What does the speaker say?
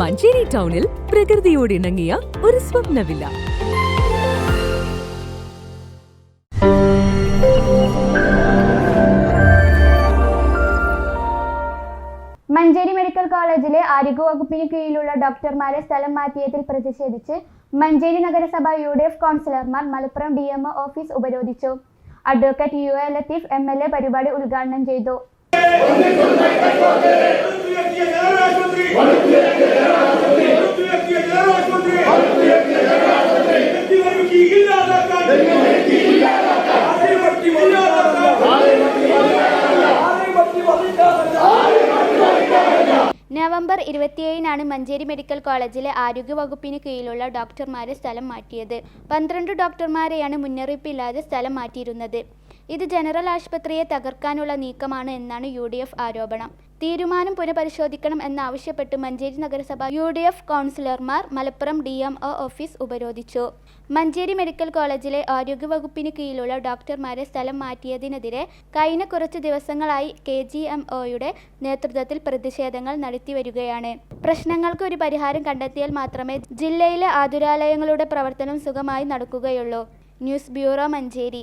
മഞ്ചേരി ടൗണിൽ പ്രകൃതിയോട് ഇണങ്ങിയ ഒരു സ്വപ്നവില്ല. മഞ്ചേരി മെഡിക്കൽ കോളേജിലെ ആരോഗ്യ വകുപ്പിന് കീഴിലുള്ള ഡോക്ടർമാരെ സ്ഥലം മാറ്റിയതിൽ പ്രതിഷേധിച്ച് മഞ്ചേരി നഗരസഭ യു ഡി എഫ് കൗൺസിലർമാർ മലപ്പുറം ഡി എം ഓഫീസ് ഉപരോധിച്ചു. Advocate U A Latheef M L A പരിപാടി ഉദ്ഘാടനം ചെയ്തു. നവംബർ ഇരുപത്തിയേഴിനാണ് മഞ്ചേരി മെഡിക്കൽ കോളേജിലെ ആരോഗ്യ വകുപ്പിന് കീഴിലുള്ള ഡോക്ടർമാരെ സ്ഥലം മാറ്റിയത്. പന്ത്രണ്ട് ഡോക്ടർമാരെയാണ് മുന്നറിയിപ്പില്ലാതെ സ്ഥലം മാറ്റിയിരുന്നത്. ഇത് ജനറൽ ആശുപത്രിയെ തകർക്കാനുള്ള നീക്കമാണ് എന്നാണ് യു ആരോപണം. തീരുമാനം പുനഃപരിശോധിക്കണം എന്നാവശ്യപ്പെട്ട് മഞ്ചേരി നഗരസഭ യു ഡി എഫ് കൗൺസിലർമാർ Malappuram D M O office ഉപരോധിച്ചു. മഞ്ചേരി മെഡിക്കൽ കോളേജിലെ ആരോഗ്യവകുപ്പിന് കീഴിലുള്ള ഡോക്ടർമാരെ സ്ഥലം മാറ്റിയതിനെതിരെ കഴിഞ്ഞ കുറച്ച് ദിവസങ്ങളായി കെ ജി എം ഒയുടെ നേതൃത്വത്തിൽ പ്രതിഷേധങ്ങൾ നടത്തിവരികയാണ്. പ്രശ്നങ്ങൾക്ക് ഒരു പരിഹാരം കണ്ടെത്തിയാൽ മാത്രമേ ജില്ലയിലെ ആതുരാലയങ്ങളുടെ പ്രവർത്തനം സുഗമായി നടക്കുകയുള്ളൂ. News bureau Manjeri.